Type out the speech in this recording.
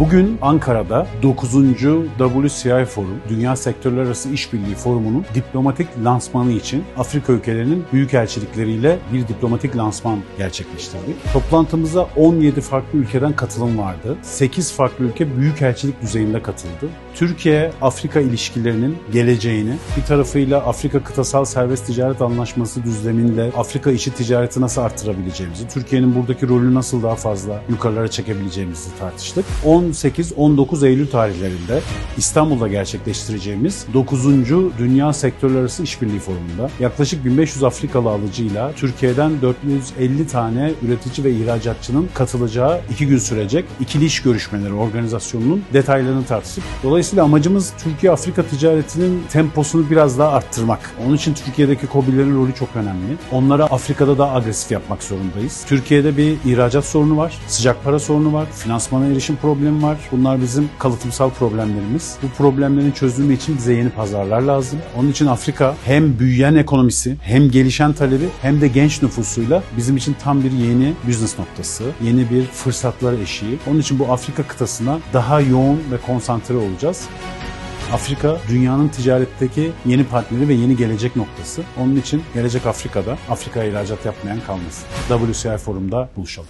Bugün Ankara'da 9. WCI Forum, Dünya Sektörler Arası İşbirliği Forumu'nun diplomatik lansmanı için Afrika ülkelerinin büyükelçilikleriyle bir diplomatik lansman gerçekleştirdik. Toplantımıza 17 farklı ülkeden katılım vardı. 8 farklı ülke büyükelçilik düzeyinde katıldı. Türkiye-Afrika ilişkilerinin geleceğini, bir tarafıyla Afrika Kıtasal Serbest Ticaret Anlaşması düzleminde Afrika içi ticareti nasıl arttırabileceğimizi, Türkiye'nin buradaki rolünü nasıl daha fazla yukarılara çekebileceğimizi tartıştık. 18-19 Eylül tarihlerinde İstanbul'da gerçekleştireceğimiz 9. Dünya Sektörler Arası İşbirliği Forumu'nda yaklaşık 1500 Afrikalı alıcıyla Türkiye'den 450 tane üretici ve ihracatçının katılacağı iki gün sürecek ikili iş görüşmeleri organizasyonunun detaylarını tartıştık. Dolayısıyla amacımız Türkiye-Afrika ticaretinin temposunu biraz daha arttırmak. Onun için Türkiye'deki KOBİ'lerin rolü çok önemli. Onlara Afrika'da daha agresif yapmak zorundayız. Türkiye'de bir ihracat sorunu var, sıcak para sorunu var, finansmana erişim problemi var. Bunlar bizim kalıtımsal problemlerimiz. Bu problemlerin çözümü için bize yeni pazarlar lazım. Onun için Afrika hem büyüyen ekonomisi, hem gelişen talebi hem de genç nüfusuyla bizim için tam bir yeni business noktası, yeni bir fırsatlar eşiği. Onun için bu Afrika kıtasına daha yoğun ve konsantre olacağız. Afrika dünyanın ticaretteki yeni partneri ve yeni gelecek noktası. Onun için gelecek Afrika'da Afrika'ya ihracat yapmayan kalmasın. WCI Forum'da buluşalım.